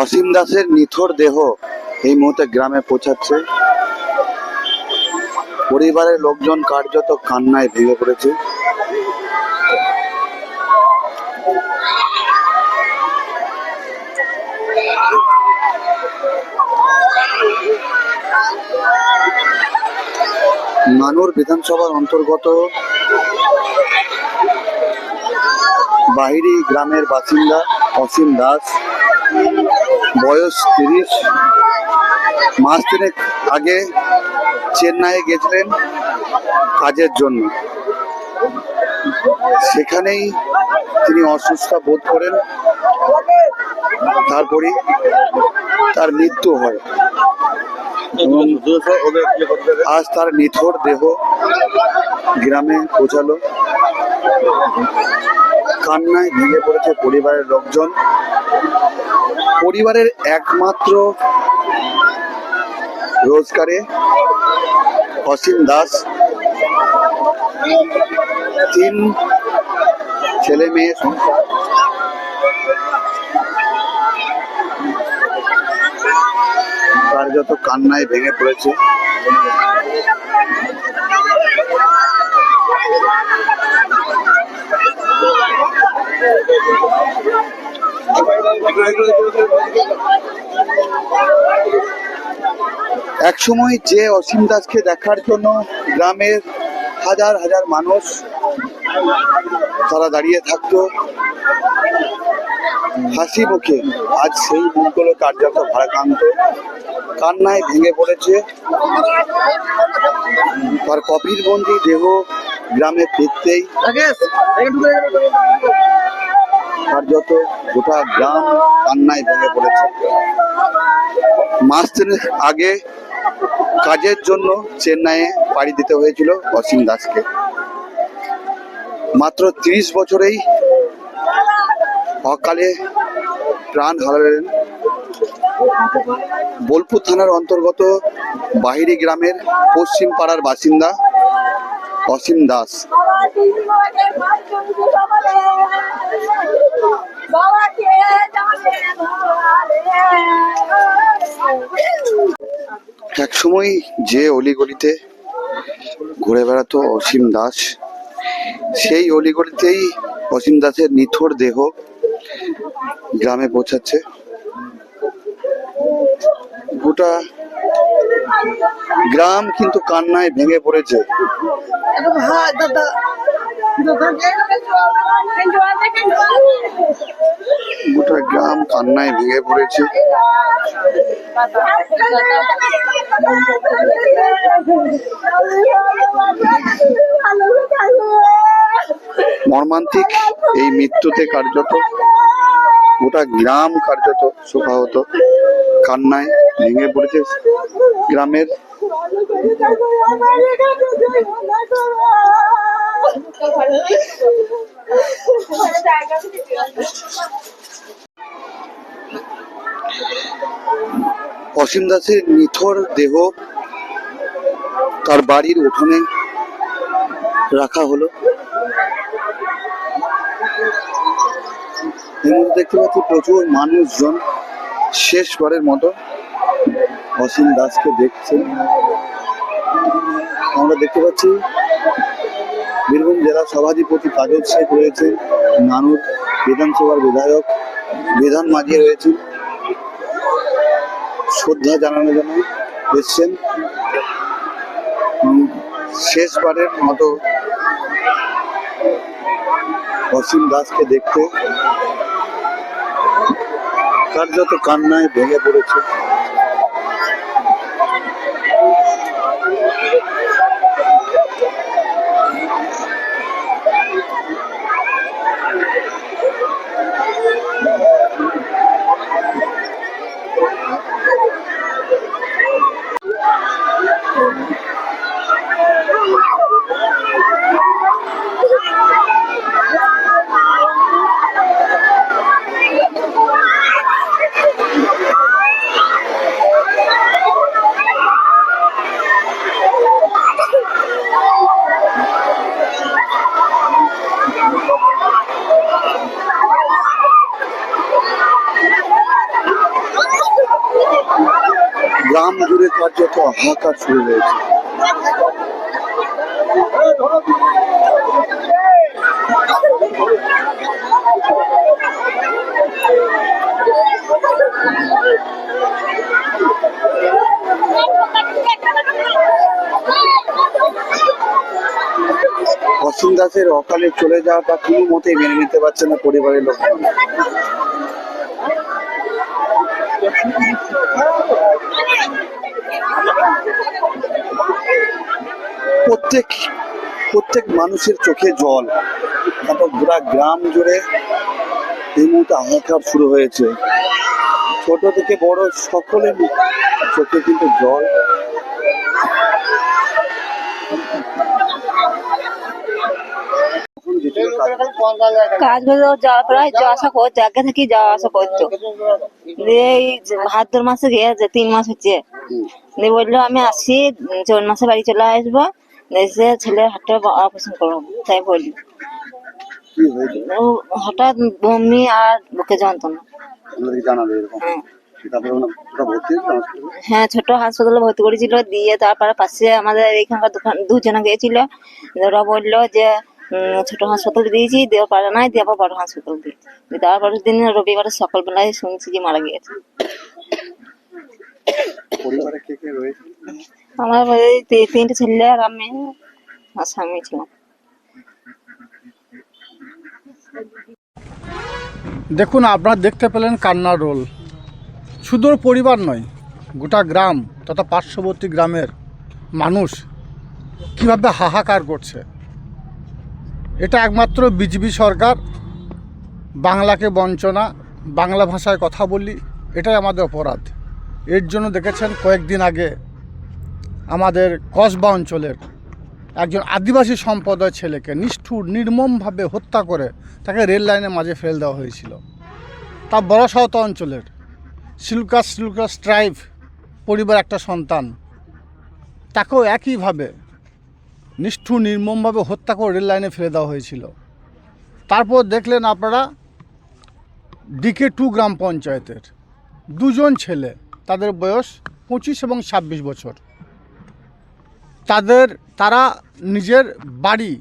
অসীম দাসের নিথর দেহ এই মুহূর্তে গ্রামে পৌঁছাচ্ছে। পরিবারের লোকজন কার্যত কান্নায় ভেঙে পড়েছে। নানুর বিধানসভার অন্তর্গত বাহিরি গ্রামের বাসিন্দা অসীম দাস। বয়স তিরিশ। মাস তিনেক আগে চেন্নাইয়ে গেছিলেন কাজের জন্য। সেখানেই তিনি অসুস্থ বোধ করেন। তারপরে তার মৃত্যু হয়। আজ তার নিথর দেহ গ্রামে পৌঁছালো। কান্নায় ভেঙে পড়েছে পরিবারের লোকজন। পরিবারের একমাত্র রোজগারে অসীম দাস তিন ছেলে মেয়ে কার্যত কান্নায় ভেঙে পড়েছে একসময় যে অসীম দাসকে দেখার জন্য গ্রামের হাজার হাজার মানুষ তারা দাঁড়িয়ে থাকতো। হাসি মুখে আজ সেই মুখগুলো কার্যত ভারাক্রান্ত। কান্নায় ভেঙে পড়েছে। তার কফির বন্দি দেহ গ্রামে ফিরতেই কার্যত গোটা গ্রাম কান্নায় ভেঙে পড়েছে। মাস আগে কাজের জন্য চেন্নাইয়ে পাড়ি দিতে হয়েছিল অসীম দাসকে। মাত্র তিরিশ বছরেই অকালে প্রাণ হারালেন। বোলপুর থানার অন্তর্গত বাহিরি গ্রামের পশ্চিম পাড়ার বাসিন্দা অসীম দাস। একসময় যে অলিগলিতে ঘুরে বেড়াতো অসীম দাস সেই অলিগলিতেই অসীম দাসের নিথর দেহ গ্রামে পৌঁছাচ্ছে গোটা গ্রাম কিন্তু কান্নায় ভেঙে পড়েছে গোটা গ্রাম কান্নায় ভেঙে পড়েছে। মর্মান্তিক এই মৃত্যুতে কার্যত, গোটা গ্রাম কার্যত শোকাহত, কান্নায় ভেঙে পড়েছে গ্রামের অসীম দাসের নিথর দেহ তার বাড়ির উঠোনে রাখা হলো। দেখতে পাচ্ছি প্রচুর মানুষজন শেষবারের মতো অসীম দাসকে দেখছেন। আমরা দেখতে পাচ্ছি বীরভূম জেলা সভাধিপতি কাজল শেখ রয়েছে নানুর বিধানসভার বিধায়ক বিধান মাঝি রয়েছেন। শ্রদ্ধা জানানোর জন্য এসছেন। শেষবারের মতো অসীম দাসকে দেখতে কার্যত কান্নায় ভেঙে পড়েছে। জুড়ে কার্যত হাহাকার শুরু হয়েছে। অসীম দাসের অকালে চলে যাওয়াটা কোনো মতেই মেনে নিতে পারছে না পরিবারের লোকজন প্রত্যেক প্রত্যেক মানুষের চোখে জল। তারপর গোটা গ্রাম জুড়ে এই মুহূর্তে হাহাকার শুরু হয়েছে। ছোট থেকে বড় সকলের চোখে কিন্তু জল। কাজ করে যাওয়া প্রায় আসা আগে যাওয়া আসা করতো। এই ভাদ্র মাসে গিয়েছে, তিন মাস হচ্ছে। বলল আমি আসি চৌন মাসে বাড়ি চলে আসব। এসে ছেলের হাতটা অপারেশন করব। তাই বলি হঠাৎ বমি আর বুকে যন্ত্রণা। হ্যাঁ? হ্যাঁ ছোট হাসপাতালে ভর্তি করেছিল দিয়ে তারপরে পাশে আমাদের এইখানকার দোকান দুজনে গিয়েছিল। ওরা বলল যে ছোট হাসপাতাল দিয়েছি দেওয়া পারে নাই দিয়ে আবার বড় হাসপাতাল দিয়েছি। দিয়ে তারপরের দিন রবিবারে সকালবেলায় শুনছি যে মারা গিয়েছে। পরিবারে কে কে রয়েছে? আমার এই তিনটে ছেলে আর আমি আর স্বামী ছিলাম। দেখুন আপনারা দেখতে পেলেন কান্নার রোল। শুধু পরিবার নয় গোটা গ্রাম তথা পার্শ্ববর্তী গ্রামের মানুষ কীভাবে হাহাকার করছে। এটা একমাত্র বিজেপি সরকার বাংলাকে বঞ্চনা বাংলা ভাষায় কথা বলি এটাই আমাদের অপরাধ। এর জন্য দেখেছেন কয়েকদিন আগে আমাদের কসবা অঞ্চলের একজন আদিবাসী সম্প্রদায়ের ছেলেকে নিষ্ঠুর, নির্মমভাবে হত্যা করে তাকে রেল লাইনের মাঝে ফেলে দেওয়া হয়েছিল। তা বড় অঞ্চলের সিলকাস সিলকাস ট্রাইব পরিবার একটা সন্তান। তাকেও একইভাবে নিষ্ঠুর, নির্মমভাবে হত্যা করে রেল লাইনে ফেলে দেওয়া হয়েছিল। তারপর দেখলেন আপনারা, ডিকে টু গ্রাম পঞ্চায়েতের দুজন ছেলে তাদের বয়স পঁচিশ এবং ছাব্বিশ বছর। তাদের, তারা নিজের বাড়ি,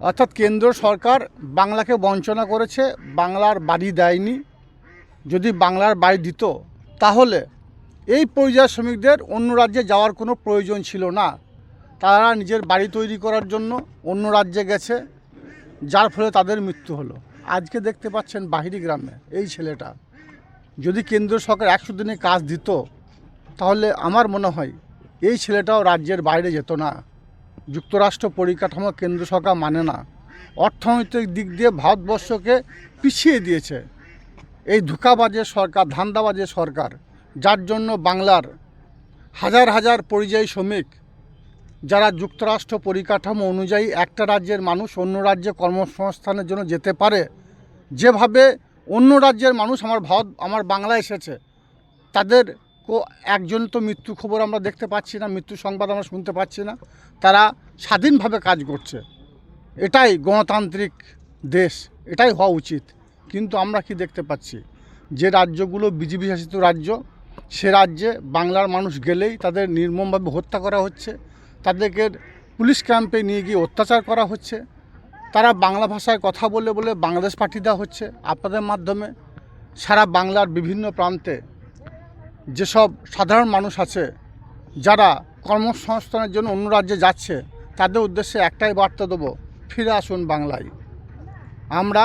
অর্থাৎ কেন্দ্র সরকার বাংলাকে বঞ্চনা করেছে, বাংলার বাড়ি দেয়নি। যদি বাংলার বাড়ি দিত, তাহলে এই পরিযায়ী শ্রমিকদের অন্য রাজ্যে যাওয়ার কোনো প্রয়োজন ছিল না। তারা নিজের বাড়ি তৈরি করার জন্য অন্য রাজ্যে গেছে, যার ফলে তাদের মৃত্যু হলো। আজকে দেখতে পাচ্ছেন বাহিরি গ্রামে এই ছেলেটা। যদি কেন্দ্র সরকার একশো দিনে কাজ দিত, তাহলে আমার মনে হয় এই ছেলেটাও রাজ্যের বাইরে যেত না। যুক্তরাষ্ট্র পরিকাঠামো কেন্দ্র সরকার মানে না। অর্থনৈতিক দিক দিয়ে ভারতবর্ষকে পিছিয়ে দিয়েছে। এই ধোকাবাজের সরকার ধান্দাবাজের সরকার, যার জন্য বাংলার হাজার হাজার পরিযায়ী শ্রমিক, যারা যুক্তরাষ্ট্র পরিকাঠামো অনুযায়ী একটা রাজ্যের মানুষ অন্য রাজ্যে কর্মসংস্থানের জন্য যেতে পারে, যেভাবে অন্য রাজ্যের মানুষ আমার ভারত, আমার বাংলা এসেছে। তাদের একজন তো মৃত্যু খবর আমরা দেখতে পাচ্ছি না, মৃত্যু সংবাদ আমরা শুনতে পাচ্ছি না। তারা স্বাধীনভাবে কাজ করছে। এটাই গণতান্ত্রিক দেশ, এটাই হওয়া উচিত। কিন্তু আমরা কি দেখতে পাচ্ছি? যে রাজ্যগুলো বিজেপি শাসিত রাজ্য, সে রাজ্যে বাংলার মানুষ গেলেই তাদের নির্মমভাবে হত্যা করা হচ্ছে। তাদেরকে পুলিশ ক্যাম্পে নিয়ে গিয়ে অত্যাচার করা হচ্ছে। তারা বাংলা ভাষায় কথা বলে বলে বাংলাদেশ পাঠিয়ে দেওয়া হচ্ছে। আপনাদের মাধ্যমে সারা বাংলার বিভিন্ন প্রান্তে যেসব সাধারণ মানুষ আছে, যারা কর্মসংস্থানের জন্য অন্য রাজ্যে যাচ্ছে, তাদের উদ্দেশ্যে একটাই বার্তা দেবো, ফিরে আসুন বাংলায়। আমরা